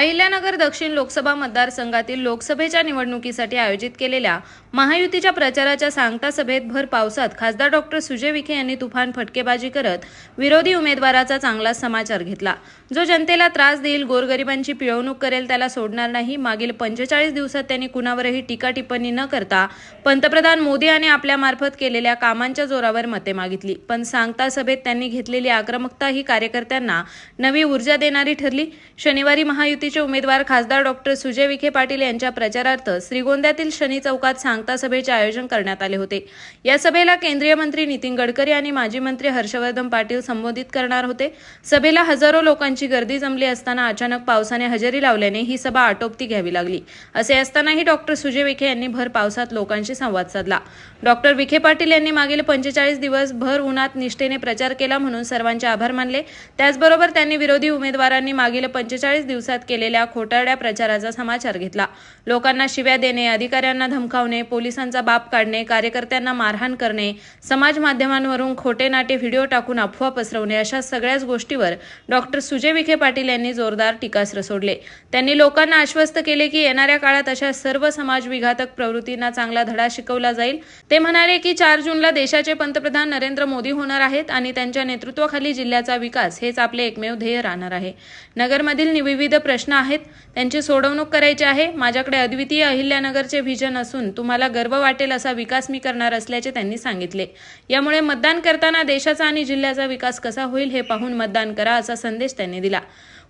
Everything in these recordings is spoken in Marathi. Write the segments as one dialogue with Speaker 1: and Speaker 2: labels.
Speaker 1: अहिल्यानगर दक्षिण लोकसभा मतदारसंघातील लोकसभेच्या निवडणुकीसाठी आयोजित केलेल्या महायुतीच्या प्रचाराच्या सांगता सभेत भर पावसात खासदार डॉक्टर सुजय विखे यांनी तुफान फटकेबाजी करत विरोधी उमेदवाराचा चांगला समाचार घेतला. जो जनतेला त्रास देईल गोरगरिबांची पिळवणूक करेल त्याला सोडणार नाही. मागील पंचेचाळीस दिवसात त्यांनी कुणावरही टीका टिप्पणी न करता पंतप्रधान मोदी यांनी आपल्या मार्फत केलेल्या कामांच्या जोरावर मते मागितली. पण सांगता सभेत त्यांनी घेतलेली आक्रमकता ही कार्यकर्त्यांना नवी ऊर्जा देणारी ठरली. शनिवारी महायुती महायुतीचे उमेदवार खासदार डॉक्टर सुजय विखे पाटील यांच्या प्रचारार्थ श्रीगोंद्यातील शनी चौकात सांगता सभेचे आयोजन करण्यात आले होते. या सभेला केंद्रीय मंत्री नितीन गडकरी आणि माजी मंत्री हर्षवर्धन पाटील संबोधित करणार होते. सभेला हजारो लोकांची गर्दी जमली असताना अचानक पावसाने हजेरी लावल्याने ही सभा आटोपती घ्यावी लागली. असे असतानाही डॉक्टर सुजय विखे यांनी भर पावसात लोकांशी संवाद साधला. डॉक्टर विखे पाटील यांनी मागील पंचेचाळीस दिवस भर उन्हात निष्ठेने प्रचार केला म्हणून सर्वांचे आभार मानले. त्याचबरोबर त्यांनी विरोधी उमेदवारांनी मागील पंचेचाळीस दिवसात केले केलेल्या खोटारड्या प्रचाराचा समाचार घेतला. लोकांना शिव्या देणे अधिकाऱ्यांना धमकावणे पोलिसांचा बाप काढणे कार्यकर्त्यांना मारहाण करणे समाज माध्यमांवरून खोटे नाटे व्हिडिओ टाकून अफवा पसरवणे अशा सगळ्याच गोष्टीवर डॉक्टर सुजय विखे पाटील यांनी जोरदार टीकास्त्र सोडले. त्यांनी लोकांना आश्वस्त केले की येणाऱ्या काळात अशा सर्व समाजविघातक प्रवृत्तींना चांगला धडा शिकवला जाईल. ते म्हणाले की चार जूनला देशाचे पंतप्रधान नरेंद्र मोदी होणार आहेत आणि त्यांच्या नेतृत्वाखाली जिल्ह्याचा विकास हेच आपले एकमेव ध्येय राहणार आहे. नगरमधील विविध प्रश्न आहेत. त्यांची सोडवणूक करायची आहे. माझ्याकडे अद्वितीय अहिल्यानगरचे व्हिजन असून तुम्हाला गर्व वाटेल असा विकास मी करणार असल्याचे त्यांनी सांगितले. यामुळे मतदान करताना देशाचा आणि जिल्ह्याचा विकास कसा होईल हे पाहून मतदान करा असा संदेश त्यांनी दिला.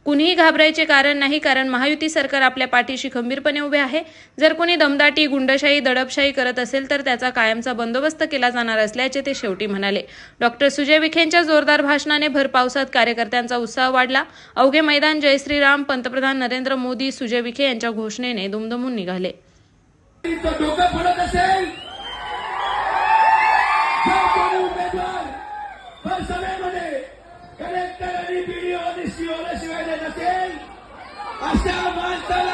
Speaker 1: कुणीही घाबरायचे कारण नाही कारण महायुती सरकार आपल्या पाठीशी खंबीरपणे उभे आहे. जर कोणी दमदाटी गुंडशाही दडपशाही करत असेल तर त्याचा कायमचा बंदोबस्त केला जाणार असल्याचे ते शेवटी म्हणाले. डॉक्टर सुजय विखेंच्या जोरदार भाषणाने भर पावसात कार्यकर्त्यांचा उत्साह वाढला. अवघे मैदान जयश्रीराम पंतप्रधान नरेंद्र मोदी सुजय विखे यांच्या घोषणेने दुमदमून निघाले.
Speaker 2: उमेदवार. भर सभेमध्ये कलेक्टर आणि बीडीओ आणि सीओला शिवाय देत असेल अशा माणसाला